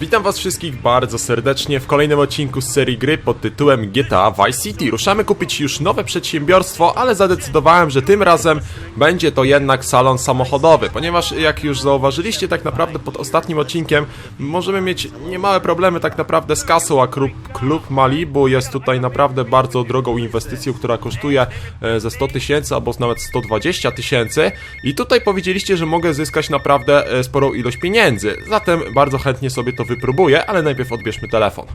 Witam was wszystkich bardzo serdecznie w kolejnym odcinku z serii gry pod tytułem GTA Vice City. Ruszamy kupić już nowe przedsiębiorstwo, ale zadecydowałem, że tym razem będzie to jednak salon samochodowy, ponieważ jak już zauważyliście tak naprawdę pod ostatnim odcinkiem możemy mieć niemałe problemy tak naprawdę z kasą, a klub, klub Malibu jest tutaj naprawdę bardzo drogą inwestycją, która kosztuje e, ze 100 tysięcy albo nawet 120 tysięcy i tutaj powiedzieliście, że mogę zyskać naprawdę e, sporą ilość pieniędzy, zatem bardzo chętnie sobie to wypróbuję, ale najpierw odbierzmy telefon.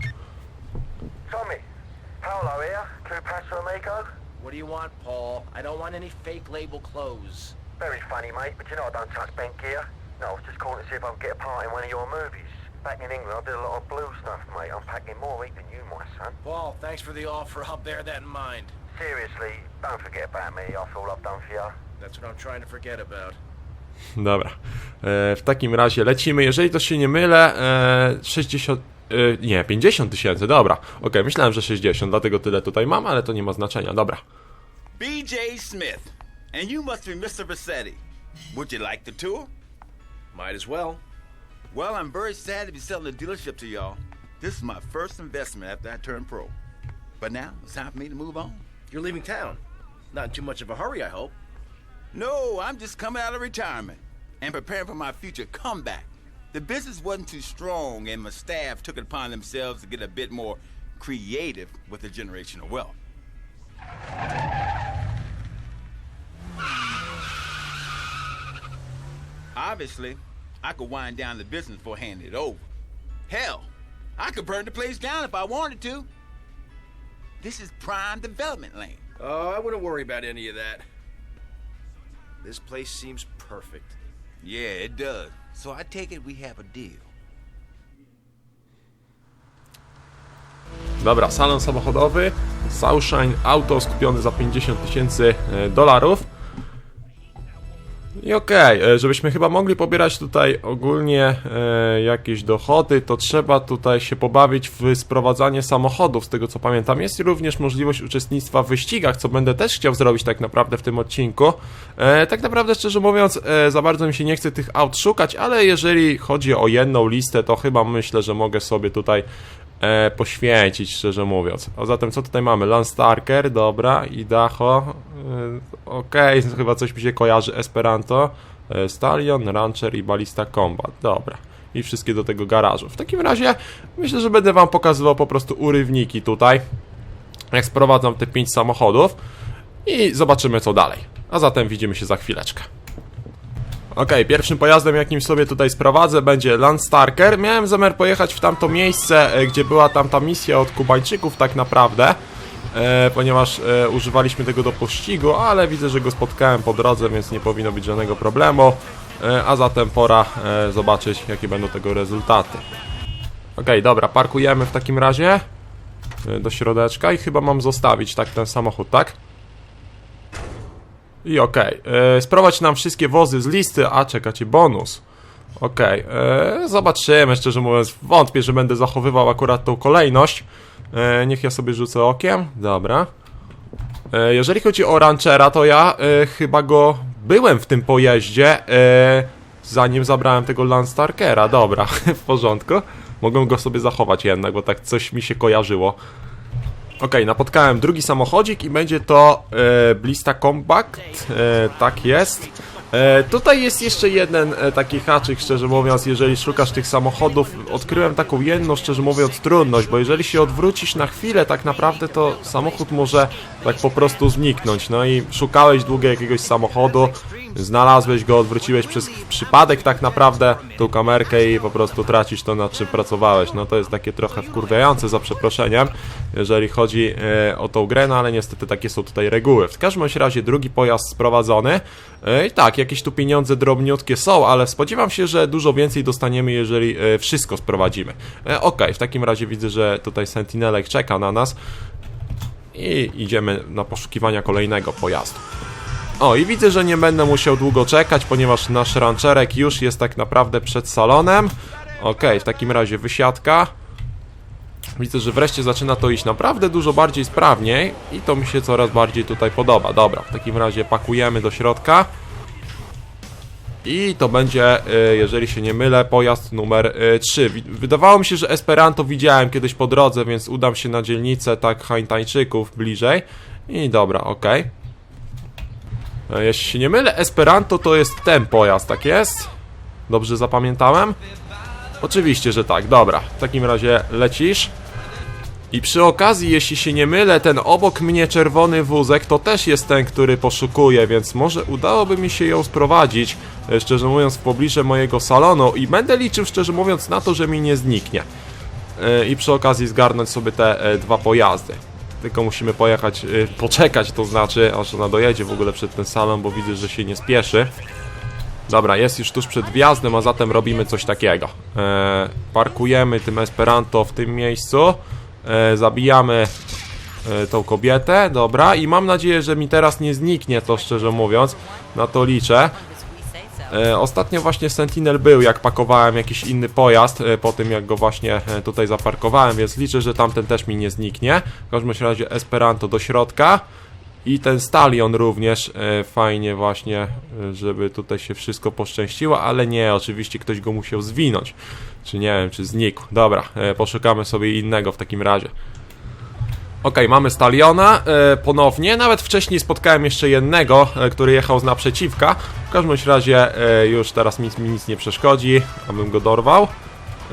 Tommy, Paolo here, Pastor Amigo. What do you want, Paul? I don't want any fake label clothes. Very funny, mate, but you know I don't touch bank gear. No, I was just calling to see if I could get a part in one of your movies. Back in England, I did a lot of blue stuff, mate. I'm packing more heat than you, my son. Paul, thanks for the offer. I'll bear that in mind. Seriously, don't forget about me after all I've done for you. That's what I'm trying to forget about. Dobra, e, w takim razie lecimy, jeżeli to się nie mylę, e, 60... E, nie, 50 tysięcy, dobra. Okej, myślałem, że 60, dlatego tyle tutaj mam, ale to nie ma znaczenia, dobra. BJ Smith, and you must be Mr. Vassetti. Would you like the tour? Might as well. Well, I'm very sad to be selling the dealership to y'all. This is my first investment after I turned pro. But now it's time for me to move on. You're leaving town. Not in too much of a hurry, I hope. No, I'm just coming out of retirement and preparing for my future comeback. The business wasn't too strong, and my staff took it upon themselves to get a bit more creative with the generational wealth. Obviously, I could wind down the business before handing it over. Hell, I could burn the place down if I wanted to. This is prime development land. Oh, I wouldn't worry about any of that. This place seems perfect. Yeah, it does. So I take it we have a deal. Dobra, salon samochodowy, Southshine Auto skupiony za 50 tysięcy e, dolarów. I okej, e, żebyśmy chyba mogli pobierać tutaj ogólnie e, jakieś dochody, to trzeba tutaj się pobawić w sprowadzanie samochodów, z tego co pamiętam. Jest również możliwość uczestnictwa w wyścigach, co będę też chciał zrobić tak naprawdę w tym odcinku. E, tak naprawdę, szczerze mówiąc, e, za bardzo mi się nie chce tych aut szukać, ale jeżeli chodzi o jedną listę, to chyba myślę, że mogę sobie tutaj e, poświęcić, szczerze mówiąc. A zatem co tutaj mamy? Landstarker, dobra, Idaho, e, okej, chyba coś mi się kojarzy, Esperanto, e, Stallion, Rancher i Ballista Combat, dobra. I wszystkie do tego garażu. W takim razie myślę, że będę wam pokazywał po prostu urywniki tutaj, jak sprowadzam te 5 samochodów i zobaczymy co dalej. A zatem widzimy się za chwileczkę. Okej, pierwszym pojazdem, jakim sobie tutaj sprowadzę, będzie Landstarker. Miałem zamiar pojechać w tamto miejsce, e, gdzie była tamta misja od Kubańczyków, tak naprawdę, e, ponieważ e, używaliśmy tego do pościgu, ale widzę, że go spotkałem po drodze, więc nie powinno być żadnego problemu. E, a zatem pora e, zobaczyć, jakie będą tego rezultaty. Okej, dobra, parkujemy w takim razie e, do środeczka i chyba mam zostawić tak ten samochód, tak? I okej, okay. sprowadź nam wszystkie wozy z listy, a czekacie bonus. Okej, okay. zobaczymy, szczerze mówiąc, wątpię, że będę zachowywał akurat tą kolejność. E, niech ja sobie rzucę okiem, dobra. E, jeżeli chodzi o Ranchera, to ja e, chyba go byłem w tym pojeździe, e, zanim zabrałem tego Landstarkera, dobra, w porządku. Mogę go sobie zachować jednak, bo tak coś mi się kojarzyło. Ok, napotkałem drugi samochodzik i będzie to e, Blista Compact, e, tak jest. E, tutaj jest jeszcze jeden e, taki haczyk, szczerze mówiąc, jeżeli szukasz tych samochodów, odkryłem taką jedną, szczerze mówiąc, trudność, bo jeżeli się odwrócisz na chwilę, tak naprawdę to samochód może tak po prostu zniknąć, no i szukałeś długo jakiegoś samochodu, znalazłeś go, odwróciłeś przez przypadek tak naprawdę tą kamerkę i po prostu tracisz to, nad czym pracowałeś, no to jest takie trochę wkurwiające, za przeproszeniem, jeżeli chodzi e, o tą grę, no ale niestety takie są tutaj reguły. W każdym razie drugi pojazd sprowadzony, i tak, jakieś tu pieniądze drobniutkie są, ale spodziewam się, że dużo więcej dostaniemy, jeżeli e, wszystko sprowadzimy. E, ok, w takim razie widzę, że tutaj Sentinelek czeka na nas i idziemy na poszukiwania kolejnego pojazdu. O, i widzę, że nie będę musiał długo czekać, ponieważ nasz rancherek już jest tak naprawdę przed salonem. Ok, w takim razie wysiadka. Widzę, że wreszcie zaczyna to iść naprawdę dużo bardziej sprawniej i to mi się coraz bardziej tutaj podoba. Dobra, w takim razie pakujemy do środka. I to będzie, e, jeżeli się nie mylę, pojazd numer 3. Wydawało mi się, że Esperanto widziałem kiedyś po drodze, więc udam się na dzielnicę tak Hańtańczyków bliżej. I dobra, okej. E, Jeśli się nie mylę, Esperanto to jest ten pojazd, tak jest? Dobrze zapamiętałem? Oczywiście, że tak, dobra. W takim razie lecisz. I przy okazji, jeśli się nie mylę, ten obok mnie czerwony wózek to też jest ten, który poszukuje, więc może udałoby mi się ją sprowadzić, e, szczerze mówiąc, w pobliże mojego salonu i będę liczył, szczerze mówiąc, na to, że mi nie zniknie. E, I przy okazji zgarnąć sobie te e, dwa pojazdy. Tylko musimy pojechać, poczekać, to znaczy, aż ona dojedzie w ogóle przed ten salon, bo widzę, że się nie spieszy. Dobra, jest już tuż przed wjazdem, a zatem robimy coś takiego. E, parkujemy tym Esperanto w tym miejscu. E, zabijamy e, tą kobietę, dobra, i mam nadzieję, że mi teraz nie zniknie to, szczerze mówiąc. Na to liczę. E, ostatnio właśnie Sentinel był, jak pakowałem jakiś inny pojazd, e, po tym jak go właśnie e, tutaj zaparkowałem, więc liczę, że tamten też mi nie zniknie. W każdym razie Esperanto do środka. I ten stalion również e, fajnie właśnie, e, żeby tutaj się wszystko poszczęściło, ale nie, oczywiście ktoś go musiał zwinąć. Czy nie wiem, czy znikł. Dobra, e, poszukamy sobie innego w takim razie. Okej, mamy Staliona ponownie. Nawet wcześniej spotkałem jeszcze jednego, który jechał z naprzeciwka. W każdym razie już teraz nic mi nic nie przeszkodzi, abym go dorwał.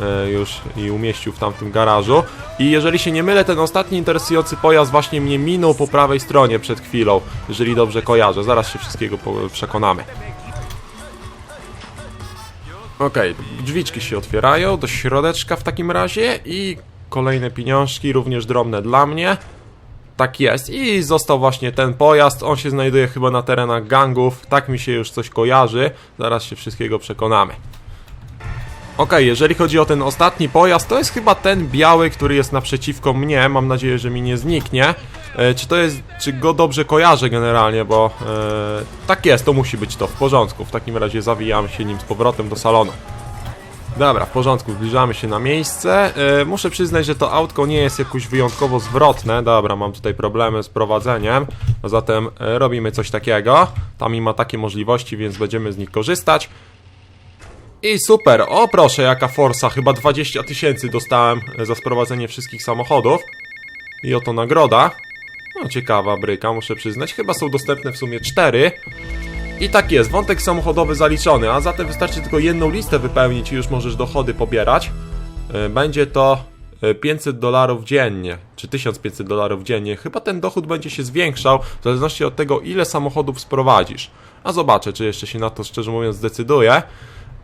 E, już i umieścił w tamtym garażu. I jeżeli się nie mylę, ten ostatni interesujący pojazd właśnie mnie minął po prawej stronie przed chwilą, jeżeli dobrze kojarzę. Zaraz się wszystkiego przekonamy. Okej, drzwiczki się otwierają do środeczka w takim razie i kolejne pieniążki, również drobne dla mnie. Tak jest i został właśnie ten pojazd, on się znajduje chyba na terenach gangów, tak mi się już coś kojarzy, zaraz się wszystkiego przekonamy. Okej, jeżeli chodzi o ten ostatni pojazd, to jest chyba ten biały, który jest naprzeciwko mnie. Mam nadzieję, że mi nie zniknie. E, czy to jest, czy go dobrze kojarzę generalnie, bo e, tak jest, to musi być to w porządku. W takim razie zawijamy się nim z powrotem do salonu. Dobra, w porządku, zbliżamy się na miejsce. E, muszę przyznać, że to autko nie jest jakoś wyjątkowo zwrotne. Dobra, mam tutaj problemy z prowadzeniem, zatem e, robimy coś takiego. Tam ma takie możliwości, więc będziemy z nich korzystać. I super, o proszę, jaka forsa, chyba 20 tysięcy dostałem e, za sprowadzenie wszystkich samochodów. I oto nagroda. No ciekawa bryka, muszę przyznać, chyba są dostępne w sumie 4. I tak jest, wątek samochodowy zaliczony, a zatem wystarczy tylko jedną listę wypełnić i już możesz dochody pobierać. E, Będzie to e, 500 dolarów dziennie, czy 1500 dolarów dziennie. Chyba ten dochód będzie się zwiększał w zależności od tego, ile samochodów sprowadzisz. A zobaczę, czy jeszcze się na to szczerze mówiąc zdecyduję.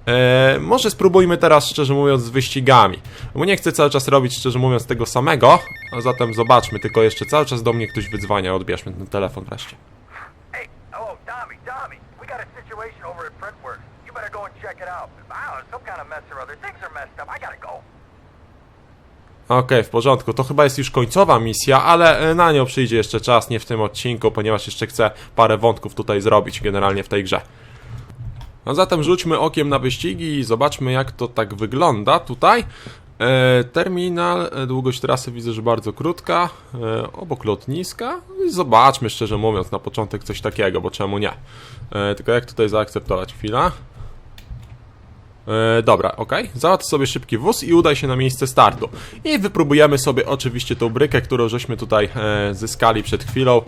E, może spróbujmy teraz, szczerze mówiąc, z wyścigami. Bo nie chcę cały czas robić, szczerze mówiąc, tego samego. A zatem zobaczmy, tylko jeszcze cały czas do mnie ktoś wydzwania. Odbierzmy ten telefon wreszcie. Okej, w porządku. To chyba jest już końcowa misja, ale e, na nią przyjdzie jeszcze czas, nie w tym odcinku, ponieważ jeszcze chcę parę wątków tutaj zrobić generalnie w tej grze. No zatem rzućmy okiem na wyścigi i zobaczmy jak to tak wygląda tutaj. E, terminal, e, długość trasy widzę, że bardzo krótka, e, obok lotniska. I zobaczmy szczerze mówiąc na początek coś takiego, bo czemu nie. E, tylko jak tutaj zaakceptować? Chwila. E, dobra, ok. Załatw sobie szybki wóz i udaj się na miejsce startu. I wypróbujemy sobie oczywiście tą brykę, którą żeśmy tutaj e, zyskali przed chwilą.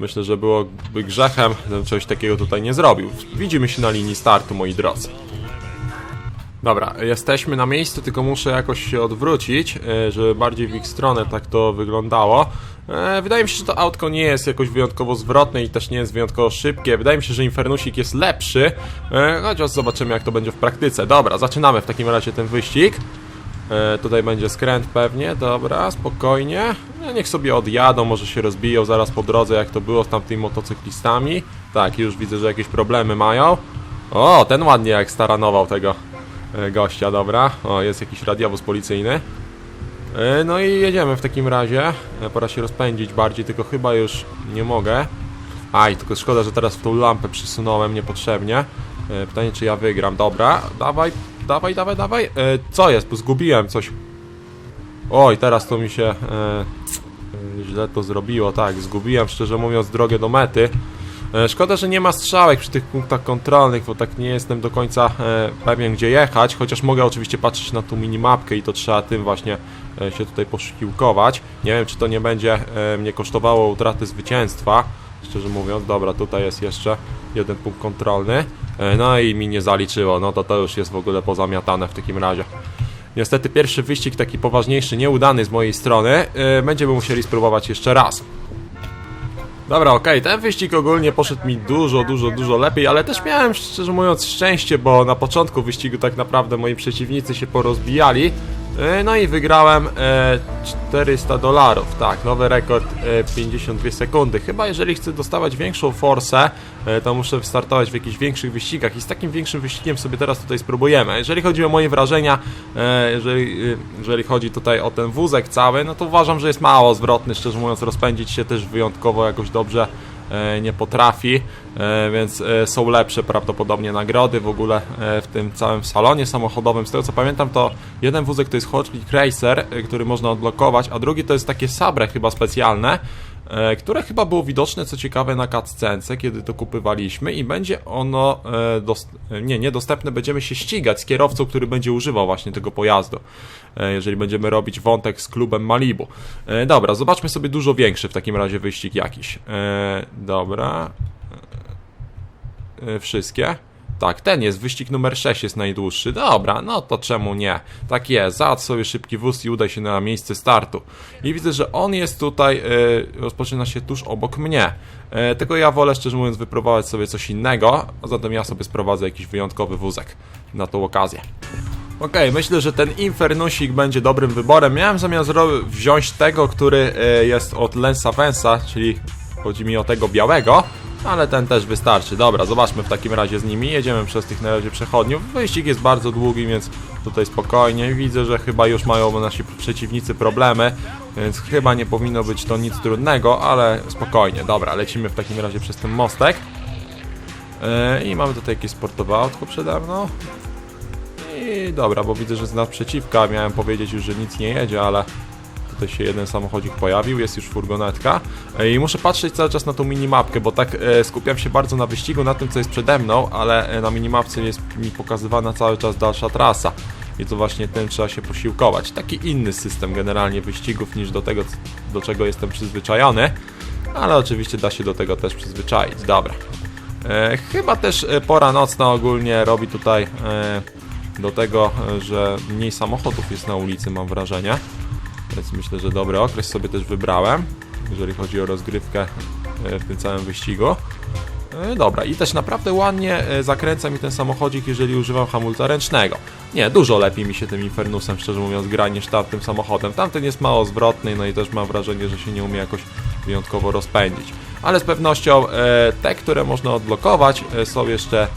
Myślę, że byłoby grzechem, gdybym coś takiego tutaj nie zrobił. Widzimy się na linii startu, moi drodzy. Dobra, jesteśmy na miejscu, tylko muszę jakoś się odwrócić, e, żeby bardziej w ich stronę tak to wyglądało. E, Wydaje mi się, że to autko nie jest jakoś wyjątkowo zwrotne i też nie jest wyjątkowo szybkie. Wydaje mi się, że Infernusik jest lepszy, e, chociaż zobaczymy jak to będzie w praktyce. Dobra, zaczynamy w takim razie ten wyścig. E, tutaj będzie skręt pewnie, dobra, spokojnie. No, niech sobie odjadą, może się rozbiją zaraz po drodze, jak to było z tamtymi motocyklistami. Tak, już widzę, że jakieś problemy mają. O, ten ładnie jak staranował tego e, gościa, dobra. O, jest jakiś radiowóz policyjny. E, No i jedziemy w takim razie. Pora się rozpędzić bardziej, tylko chyba już nie mogę. Aj, tylko szkoda, że teraz w tą lampę przysunąłem niepotrzebnie. Pytanie, czy ja wygram. Dobra, dawaj, dawaj, dawaj, dawaj. E, Co jest? Zgubiłem coś. Oj, teraz to mi się e, e, źle to zrobiło. Tak, zgubiłem, szczerze mówiąc, drogę do mety. E, Szkoda, że nie ma strzałek przy tych punktach kontrolnych, bo tak nie jestem do końca e, pewien gdzie jechać, chociaż mogę oczywiście patrzeć na tą minimapkę i to trzeba tym właśnie e, się tutaj poszukiwkować. Nie wiem, czy to nie będzie e, mnie kosztowało utraty zwycięstwa, szczerze mówiąc. Dobra, tutaj jest jeszcze jeden punkt kontrolny. E, No i mi nie zaliczyło, no to to już jest w ogóle pozamiatane w takim razie. Niestety pierwszy wyścig taki poważniejszy, nieudany z mojej strony. e, Będziemy musieli spróbować jeszcze raz. Dobra, okej, ten wyścig ogólnie poszedł mi dużo, dużo, dużo lepiej, ale też miałem, szczerze mówiąc, szczęście, bo na początku wyścigu tak naprawdę moi przeciwnicy się porozbijali. E, No i wygrałem e, 400 dolarów, tak, nowy rekord e, 52 sekundy. Chyba jeżeli chcę dostawać większą forsę, e, to muszę wystartować w jakichś większych wyścigach i z takim większym wyścigiem sobie teraz tutaj spróbujemy. Jeżeli chodzi o moje wrażenia, e, jeżeli, e, jeżeli chodzi tutaj o ten wózek cały, no to uważam, że jest mało zwrotny, szczerze mówiąc, rozpędzić się też wyjątkowo jakoś dobrze e, nie potrafi, e, więc e, są lepsze prawdopodobnie nagrody w ogóle e, w tym całym salonie samochodowym. Z tego co pamiętam, to jeden wózek to jest Hot Wheels Racer, e, który można odblokować, a drugi to jest takie Sabre chyba specjalne, e, które chyba było widoczne, co ciekawe, na cutscence, kiedy to kupywaliśmy i będzie ono, e, e, nie, niedostępne, będziemy się ścigać z kierowcą, który będzie używał właśnie tego pojazdu, e, jeżeli będziemy robić wątek z klubem Malibu. E, Dobra, zobaczmy sobie dużo większy w takim razie wyścig jakiś. E, Dobra. E, Wszystkie? Tak, ten jest, wyścig numer 6 jest najdłuższy. Dobra, no to czemu nie? Tak jest, załatw sobie szybki wóz i udaj się na miejsce startu. I widzę, że on jest tutaj, e, rozpoczyna się tuż obok mnie. E, tylko ja wolę, szczerze mówiąc, wypróbować sobie coś innego, a zatem ja sobie sprowadzę jakiś wyjątkowy wózek na tą okazję. Okej, myślę, że ten Infernusik będzie dobrym wyborem. Miałem zamiar wziąć tego, który e, jest od Lensa Vensa, czyli chodzi mi o tego białego, ale ten też wystarczy. Dobra, zobaczmy w takim razie z nimi. Jedziemy przez tych na razie przechodniów. Wyścig jest bardzo długi, więc tutaj spokojnie. Widzę, że chyba już mają nasi przeciwnicy problemy, więc chyba nie powinno być to nic trudnego, ale spokojnie. Dobra, lecimy w takim razie przez ten mostek. E, I mamy tutaj jakieś sportowe autko przede mną. I dobra, bo widzę, że z naprzeciwka miałem powiedzieć już, że nic nie jedzie, ale tutaj się jeden samochodzik pojawił, jest już furgonetka E, i muszę patrzeć cały czas na tą minimapkę, bo tak e, skupiam się bardzo na wyścigu, na tym co jest przede mną, ale e, na minimapce jest mi pokazywana cały czas dalsza trasa i to właśnie tym trzeba się posiłkować. Taki inny system generalnie wyścigów niż do tego, do czego jestem przyzwyczajony, ale oczywiście da się do tego też przyzwyczaić. Dobra. E, chyba też pora nocna ogólnie robi tutaj e, do tego, że mniej samochodów jest na ulicy, mam wrażenie. Więc myślę, że dobry okres sobie też wybrałem, jeżeli chodzi o rozgrywkę e, w tym całym wyścigu. E, Dobra, i też naprawdę ładnie e, zakręca mi ten samochodzik, jeżeli używam hamulca ręcznego. Nie, dużo lepiej mi się tym Infernusem, szczerze mówiąc, gra niż tamtym samochodem. Tamten jest mało zwrotny, no i też mam wrażenie, że się nie umie jakoś wyjątkowo rozpędzić. Ale z pewnością te, które można odblokować, są jeszcze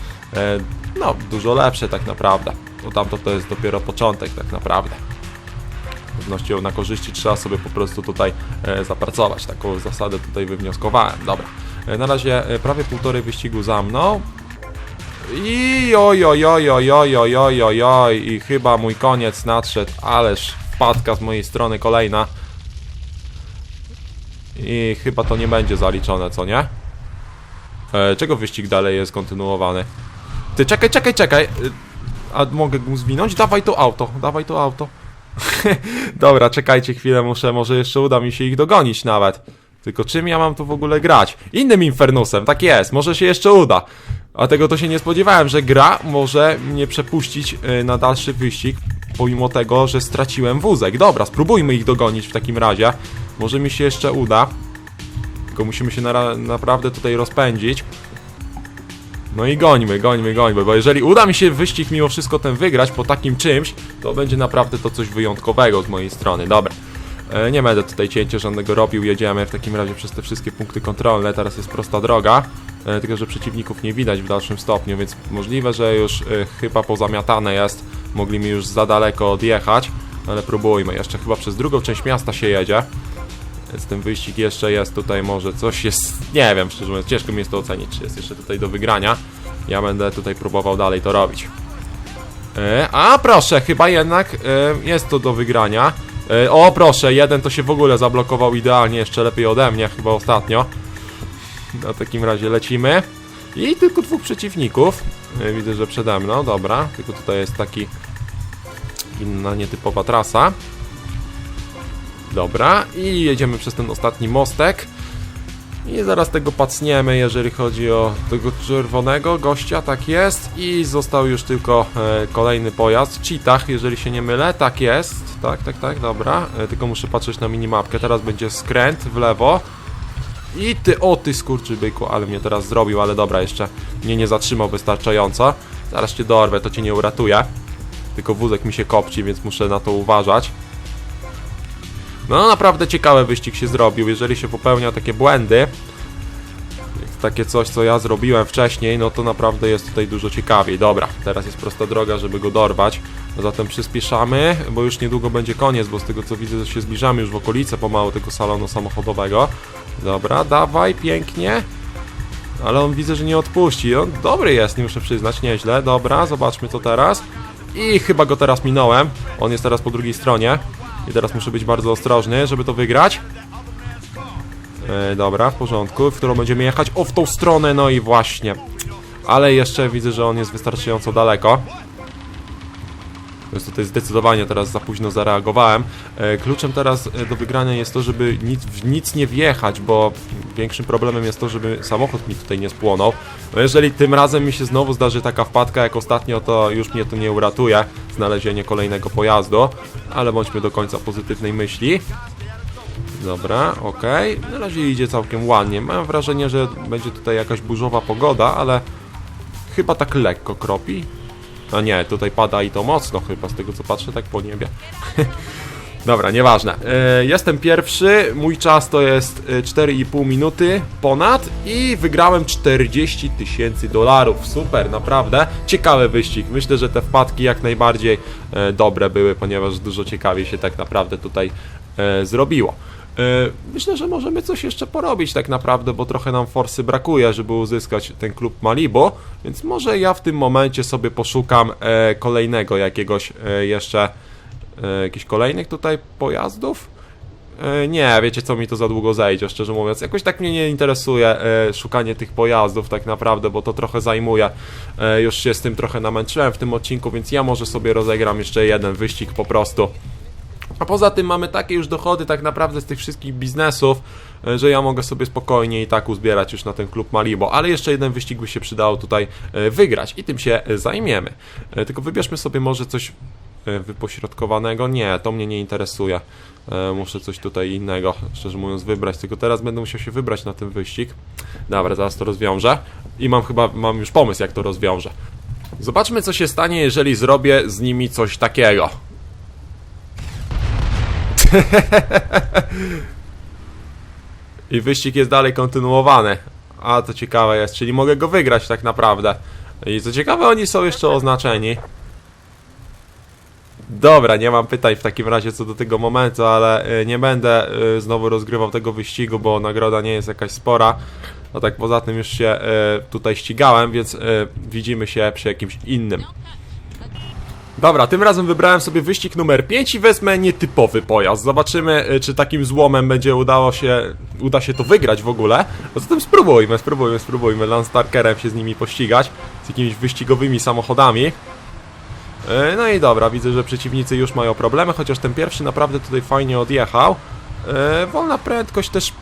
no, dużo lepsze tak naprawdę. Bo tamto to jest dopiero początek tak naprawdę. Pewnością na korzyści trzeba sobie po prostu tutaj e, zapracować. Taką zasadę tutaj wywnioskowałem. Dobra. E, na razie e, prawie półtorej wyścigu za mną. I oj, oj, oj, oj, oj, oj, oj, oj, oj, i chyba mój koniec nadszedł, ależ wpadka z mojej strony kolejna. I chyba to nie będzie zaliczone, co nie? E, czego wyścig dalej jest kontynuowany? Ty, czekaj, czekaj, czekaj! A mogę mu zwinąć? Dawaj to auto, dawaj to auto. Dobra, czekajcie chwilę, muszę, może jeszcze uda mi się ich dogonić nawet. Tylko czym ja mam tu w ogóle grać? Innym Infernusem, tak jest, może się jeszcze uda. A tego to się nie spodziewałem, że gra może mnie przepuścić y, na dalszy wyścig, pomimo tego, że straciłem wózek. Dobra, spróbujmy ich dogonić w takim razie. Może mi się jeszcze uda. Tylko musimy się na, naprawdę tutaj rozpędzić. No i gońmy, gońmy, gońmy, bo jeżeli uda mi się wyścig mimo wszystko ten wygrać po takim czymś, to będzie naprawdę to coś wyjątkowego z mojej strony. Dobra. E, Nie będę tutaj cięcia żadnego robił, jedziemy w takim razie przez te wszystkie punkty kontrolne, teraz jest prosta droga, e, tylko że przeciwników nie widać w dalszym stopniu, więc możliwe, że już e, chyba pozamiatane jest, mogli mi już za daleko odjechać, ale próbujmy, jeszcze chyba przez drugą część miasta się jedzie, więc ten wyścig jeszcze jest tutaj, może coś jest, nie wiem, szczerze mówiąc, ciężko mi jest to ocenić, czy jest jeszcze tutaj do wygrania, ja będę tutaj próbował dalej to robić. E, A proszę, chyba jednak e, jest to do wygrania. E, O proszę, jeden to się w ogóle zablokował idealnie, jeszcze lepiej ode mnie, chyba ostatnio. Na takim razie lecimy. I tylko dwóch przeciwników. E, Widzę, że przede mną, dobra. Tylko tutaj jest taki inna, nietypowa trasa. Dobra, i jedziemy przez ten ostatni mostek. I zaraz tego pacniemy, jeżeli chodzi o tego czerwonego gościa, tak jest. I został już tylko e, kolejny pojazd. Cheetah, jeżeli się nie mylę, tak jest. Tak, tak, tak, dobra. E, tylko muszę patrzeć na minimapkę. Teraz będzie skręt w lewo. I ty, o ty skurczybyku, ale mnie teraz zrobił, ale dobra, jeszcze mnie nie zatrzymał wystarczająco. Zaraz cię dorwę, to cię nie uratuje. Tylko wózek mi się kopci, więc muszę na to uważać. No, naprawdę ciekawy wyścig się zrobił. Jeżeli się popełnia takie błędy, takie coś, co ja zrobiłem wcześniej, no to naprawdę jest tutaj dużo ciekawiej. Dobra, teraz jest prosta droga, żeby go dorwać. Zatem przyspieszamy, bo już niedługo będzie koniec, bo z tego co widzę, się zbliżamy już w okolice pomału tego salonu samochodowego. Dobra, dawaj, pięknie. Ale on widzę, że nie odpuści. On dobry jest, nie muszę przyznać, nieźle. Dobra, zobaczmy co teraz. I chyba go teraz minąłem. On jest teraz po drugiej stronie. I teraz muszę być bardzo ostrożny, żeby to wygrać. E, dobra, w porządku. W którą będziemy jechać? O, w tą stronę, no i właśnie. Ale jeszcze widzę, że on jest wystarczająco daleko. Więc tutaj zdecydowanie teraz za późno zareagowałem. E, kluczem teraz e, do wygrania jest to, żeby nic, w nic nie wjechać, bo większym problemem jest to, żeby samochód mi tutaj nie spłonął. No jeżeli tym razem mi się znowu zdarzy taka wpadka jak ostatnio, to już mnie to nie uratuje, znalezienie kolejnego pojazdu, ale bądźmy do końca pozytywnej myśli. Dobra, okej. Na razie idzie całkiem ładnie. Mam wrażenie, że będzie tutaj jakaś burzowa pogoda, ale chyba tak lekko kropi. A nie, tutaj pada i to mocno chyba, z tego co patrzę tak po niebie. Dobra, nieważne. E, jestem pierwszy, mój czas to jest e, 4,5 minuty ponad i wygrałem 40 tysięcy dolarów. Super, naprawdę. Ciekawy wyścig. Myślę, że te wpadki jak najbardziej e, dobre były, ponieważ dużo ciekawiej się tak naprawdę tutaj e, zrobiło. E, Myślę, że możemy coś jeszcze porobić tak naprawdę, bo trochę nam forsy brakuje, żeby uzyskać ten klub Malibu, więc może ja w tym momencie sobie poszukam e, kolejnego jakiegoś e, jeszcze jakichś kolejnych tutaj pojazdów. Nie, wiecie co, mi to za długo zejdzie, szczerze mówiąc. Jakoś tak mnie nie interesuje szukanie tych pojazdów tak naprawdę, bo to trochę zajmuje. Już się z tym trochę namęczyłem w tym odcinku, więc ja może sobie rozegram jeszcze jeden wyścig po prostu. A poza tym mamy takie już dochody tak naprawdę z tych wszystkich biznesów, e, że ja mogę sobie spokojnie i tak uzbierać już na ten klub Malibo, ale jeszcze jeden wyścig by się przydało tutaj e, wygrać i tym się e, zajmiemy. Tylko wybierzmy sobie może coś wypośrodkowanego. Nie, to mnie nie interesuje. Muszę coś tutaj innego, szczerze mówiąc, wybrać. Tylko teraz będę musiał się wybrać na ten wyścig. Dobra, zaraz to rozwiążę. I mam chyba, mam już pomysł, jak to rozwiążę. Zobaczmy, co się stanie, jeżeli zrobię z nimi coś takiego. I wyścig jest dalej kontynuowany. A to ciekawe jest, czyli mogę go wygrać tak naprawdę. I co ciekawe, oni są jeszcze oznaczeni. Dobra, nie mam pytań w takim razie co do tego momentu, ale y, nie będę y, znowu rozgrywał tego wyścigu, bo nagroda nie jest jakaś spora. A tak poza tym już się y, tutaj ścigałem, więc widzimy się przy jakimś innym. Dobra, tym razem wybrałem sobie wyścig numer 5 i wezmę nietypowy pojazd. Zobaczymy, y, czy takim złomem będzie udało się, uda się to wygrać w ogóle. A zatem spróbujmy, spróbujmy, spróbujmy Landstarkerem się z nimi pościgać, z jakimiś wyścigowymi samochodami. Y, No i dobra, widzę, że przeciwnicy już mają problemy, chociaż ten pierwszy naprawdę tutaj fajnie odjechał. Y, Wolna prędkość też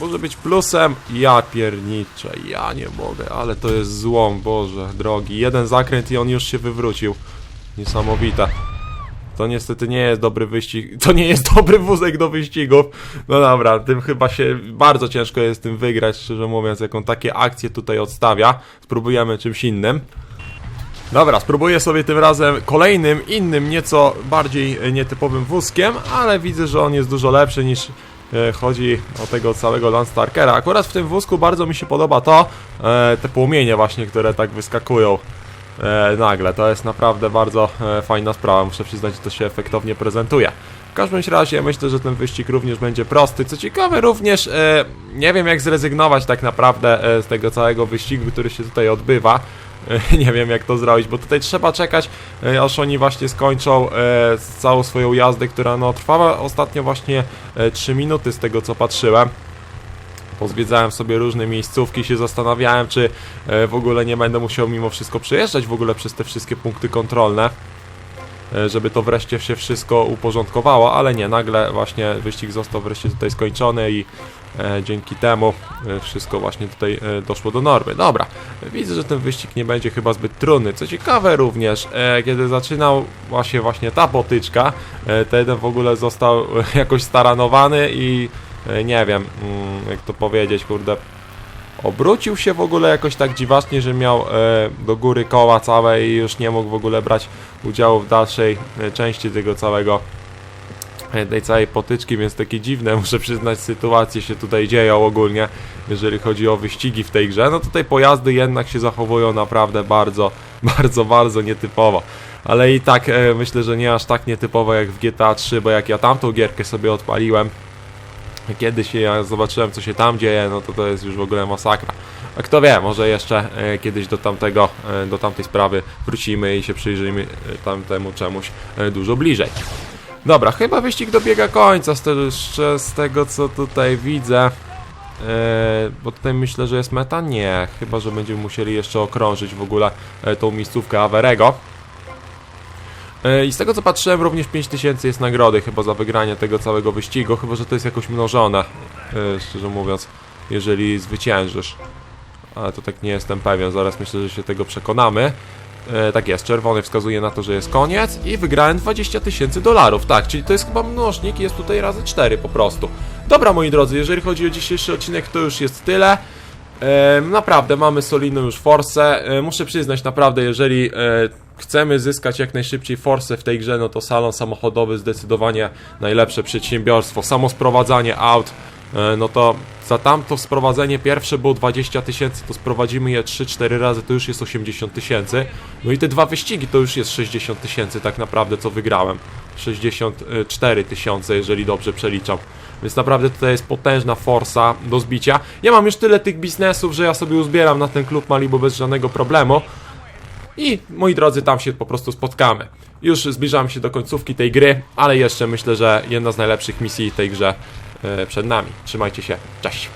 może być plusem. Ja pierniczę, ja nie mogę, ale to jest złom, Boże drogi. Jeden zakręt i on już się wywrócił. Niesamowite. To niestety nie jest dobry wyścig. To nie jest dobry wózek do wyścigów. No dobra, tym chyba się bardzo ciężko jest tym wygrać, szczerze mówiąc, jak on takie akcje tutaj odstawia. Spróbujemy czymś innym. Dobra, spróbuję sobie tym razem kolejnym, innym, nieco bardziej nietypowym wózkiem, ale widzę, że on jest dużo lepszy niż e, chodzi o tego całego Landstarkera. Akurat w tym wózku bardzo mi się podoba to, e, te płomienie właśnie, które tak wyskakują nagle. To jest naprawdę bardzo e, fajna sprawa, muszę przyznać, że to się efektownie prezentuje. W każdym razie myślę, że ten wyścig również będzie prosty. Co ciekawe również, e, nie wiem jak zrezygnować tak naprawdę e, z tego całego wyścigu, który się tutaj odbywa. E, nie wiem jak to zrobić, bo tutaj trzeba czekać, e, aż oni właśnie skończą e, całą swoją jazdę, która no trwała ostatnio właśnie e, 3 minuty z tego co patrzyłem. Pozwiedzałem sobie różne miejscówki, się zastanawiałem, czy e, w ogóle nie będę musiał mimo wszystko przejeżdżać w ogóle przez te wszystkie punkty kontrolne, e, żeby to wreszcie się wszystko uporządkowało, ale nie, nagle właśnie wyścig został wreszcie tutaj skończony i e, dzięki temu wszystko właśnie tutaj doszło do normy. Dobra, widzę, że ten wyścig nie będzie chyba zbyt trudny. Co ciekawe również, kiedy zaczynał właśnie właśnie ta potyczka, e, jeden w ogóle został jakoś staranowany i nie wiem, mm, jak to powiedzieć, kurde, obrócił się w ogóle jakoś tak dziwacznie, że miał e, do góry koła całe i już nie mógł w ogóle brać udziału w dalszej e, części tego całego e, tej całej potyczki, więc takie dziwne, muszę przyznać, sytuacje się tutaj dzieją ogólnie, jeżeli chodzi o wyścigi w tej grze. No tutaj pojazdy jednak się zachowują naprawdę bardzo, bardzo, bardzo nietypowo. Ale i tak e, myślę, że nie aż tak nietypowo jak w GTA 3, bo jak ja tamtą gierkę sobie odpaliłem, kiedy się ja zobaczyłem, co się tam dzieje, no to to jest już w ogóle masakra. A kto wie, może jeszcze e, kiedyś do tamtego, e, do tamtej sprawy wrócimy i się przyjrzymy e, tamtemu czemuś dużo bliżej. Dobra, chyba wyścig dobiega końca z, z tego, co tutaj widzę. E, bo tutaj myślę, że jest meta? Nie, chyba, że będziemy musieli jeszcze okrążyć w ogóle tą miejscówkę Averego. E, I z tego co patrzyłem, również 5000 jest nagrody chyba za wygranie tego całego wyścigu, chyba że to jest jakoś mnożone, e, szczerze mówiąc, jeżeli zwyciężysz. Ale to tak nie jestem pewien, zaraz myślę, że się tego przekonamy. E, tak jest, czerwony wskazuje na to, że jest koniec i wygrałem 20 tysięcy dolarów, tak, czyli to jest chyba mnożnik jest tutaj razy 4 po prostu. Dobra moi drodzy, jeżeli chodzi o dzisiejszy odcinek to już jest tyle. Naprawdę mamy solidną już forsę. Muszę przyznać, naprawdę, jeżeli chcemy zyskać jak najszybciej forsę w tej grze, no to salon samochodowy zdecydowanie najlepsze przedsiębiorstwo. Samo sprowadzanie aut, e, no to za tamto sprowadzenie pierwsze było 20 tysięcy, to sprowadzimy je 3-4 razy, to już jest 80 tysięcy. No i te dwa wyścigi to już jest 60 tysięcy tak naprawdę, co wygrałem. 64 tysiące, jeżeli dobrze przeliczam. Więc naprawdę tutaj jest potężna forsa do zbicia. Ja mam już tyle tych biznesów, że ja sobie uzbieram na ten klub Malibu bez żadnego problemu. I moi drodzy, tam się po prostu spotkamy. Już zbliżamy się do końcówki tej gry, ale jeszcze myślę, że jedna z najlepszych misji tej grze e, przed nami. Trzymajcie się, cześć!